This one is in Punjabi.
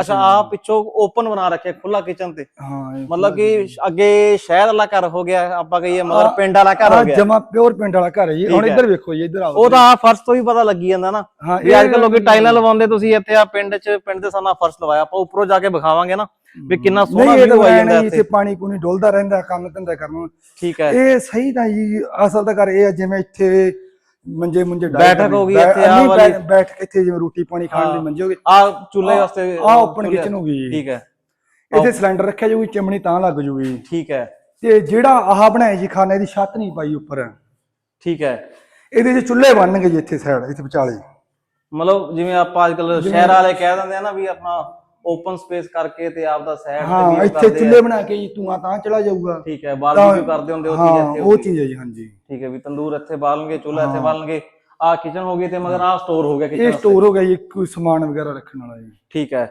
ਅੱਛਾ ਆ ਪਿੱਛੋਂ ਓਪਨ ਬਣਾ ਰੱਖਿਆ ਖੁੱਲਾ ਕਿਚਨ ਤੇ। ਹਾਂ ਇਹ ਮਤਲਬ ਕਿ ਅੱਗੇ ਸ਼ਹਿਰ ਵਾਲਾ ਘਰ ਹੋ ਗਿਆ ਆਪਾਂ ਕਹੀਏ ਮਗਰ ਪਿੰਡ ਵਾਲਾ ਘਰ ਹੋ ਗਿਆ। ਜਮਾ ਪਿਓਰ ਪਿੰਡ ਵਾਲਾ ਘਰ ਹੈ ਜੀ। ਹੁਣ ਠੀਕ ਹੈ। ਇੱਧਰ ਵੇਖੋ ਜੀ ਇੱਧਰ ਆਓ ਉਹ ਤਾਂ ਫਰਸ਼ ਤੋਂ ਹੀ ਪਤਾ ਲੱਗੀ ਜਾਂਦਾ ਨਾ। ਹਾਂ ਵੀ ਅੱਜ ਕੱਲ ਲੋਕੀ ਟਾਈਲਾਂ ਲਵਾਉਂਦੇ ਤੁਸੀਂ ਇੱਥੇ ਆ ਪਿੰਡ 'ਚ ਪਿੰਡ ਦੇ ਸਾਨਾ ਫਰਸ਼ ਲਵਾਇਆ। ਆਪਾਂ ਉੱਪਰੋਂ ਜਾ ਕੇ ਵਿਖਾਵਾਂਗੇ ਨਾ ਵੀ ਕਿੰਨਾ ਸੋਹਣਾ ਨਹੀਂ ਇਹ ਤਾਂ ਵਿਊ ਆ ਐਂ ਜਾਂਦਾ ਨਹੀਂ ਇੱਥੇ ਇੱਥੇ। ਪਾਣੀ ਪੂਣੀ ਡੋਲਦਾ ਰਹਿੰਦਾ ਕੰਮ ਧੰਦਾ ਕਰਨ ਨੂੰ। ਠੀਕ ਹੈ। ਇਹ ਸਹੀ ਤਾਂ ਜੀ ਅਸਲ ਤਾਂ ਕਰ ਇਹ ਆ ਜਿਵੇਂ ਇੱਥੇ ਮੰਜੇ ਮੁੰਜੇ ਬੈਠਕ। ਹੋ ਗਈ ਇੱਥੇ ਬੈ- ਵਾਲੀ। ਬੈਠ ਕੇ ਇੱਥੇ ਜਿਵੇਂ ਰੋਟੀ ਪਾਣੀ ਖਾਣ। ਦੀ ਮੰਜੇ ਹੋ ਗਏ ਆ ਚੁੱਲ੍ਹੇ ਵਾਸਤੇ ਆ ਓਪਨ ਕਿਚਨ ਹੋ ਗਈ ਜੀ। ਠੀਕ ਹੈ ਇੱਥੇ ਸਿਲੰਡਰ ਰੱਖਿਆ ਜਾਊਗੀ ਚਿਮਣੀ ਤਾਂ ਲੱਗ ਜੂਗੀ ਠੀਕ ਹੈ ਤੇ ਜਿਹੜਾ ਆਹ ਬਣਾਇਆ ਜੀ ਖਾਨੇ ਦੀ ਛੱਤ ਨਹੀਂ ਪਾਈ ਉੱਪਰ ਠੀਕ ਹੈ ਇਹਦੇ 'ਚ ਚੁੱਲ੍ਹੇ ਬਣਨਗੇ ਜੀ ਇੱਥੇ ਸਾਈਡ ਇੱਥੇ ਵਿਚਾਲੇ ਮਤਲਬ ਜਿਵੇਂ ਆਪਾਂ ਅੱਜ ਕੱਲ ਸ਼ਹਿਰ ਵਾਲੇ ਕਹਿ ਦਿੰਦੇ ਆ ਨਾ ਵੀ ਆਪਣਾ ਓਪਨ ਸਪੇਸ ਕਰਕੇ ਤੇ ਆਪਦਾ ਸਾਈਡ ਤੇ ਹਾਂ ਇੱਥੇ ਚੁੱਲ੍ਹੇ ਬਣਾ ਕੇ ਜੀ ਧੂਆਂ ਤਾਂ ਚਲਾ ਜਾਊਗਾ। ਠੀਕ ਹੈ ਬਾਰਬੀਕਿਊ ਕਰਦੇ ਹੁੰਦੇ ਉਹ ਚੀਜ਼ ਇੱਥੇ ਉਹ। ਚੀਜ਼ ਹੈ ਜੀ ਹਾਂਜੀ। ਠੀਕ ਹੈ ਵੀ ਤੰਦੂਰ ਇੱਥੇ ਬਾਲਣਗੇ ਚੁੱਲ੍ਹਾ ਇੱਥੇ ਬਾਲਣਗੇ। ਆ ਕਿਚਨ ਹੋ ਗਈ ਤੇ ਮਗਰ ਆ ਸਟੋਰ ਹੋ ਗਿਆ ਇਹ ਕਿਚਨ ਸਟੋਰ ਹੋ ਗਿਆ ਜੀ ਕੋਈ ਸਮਾਨ ਵਗੈਰਾ ਰੱਖਣ ਵਾਲਾ ਜੀ। ਠੀਕ ਹੈ।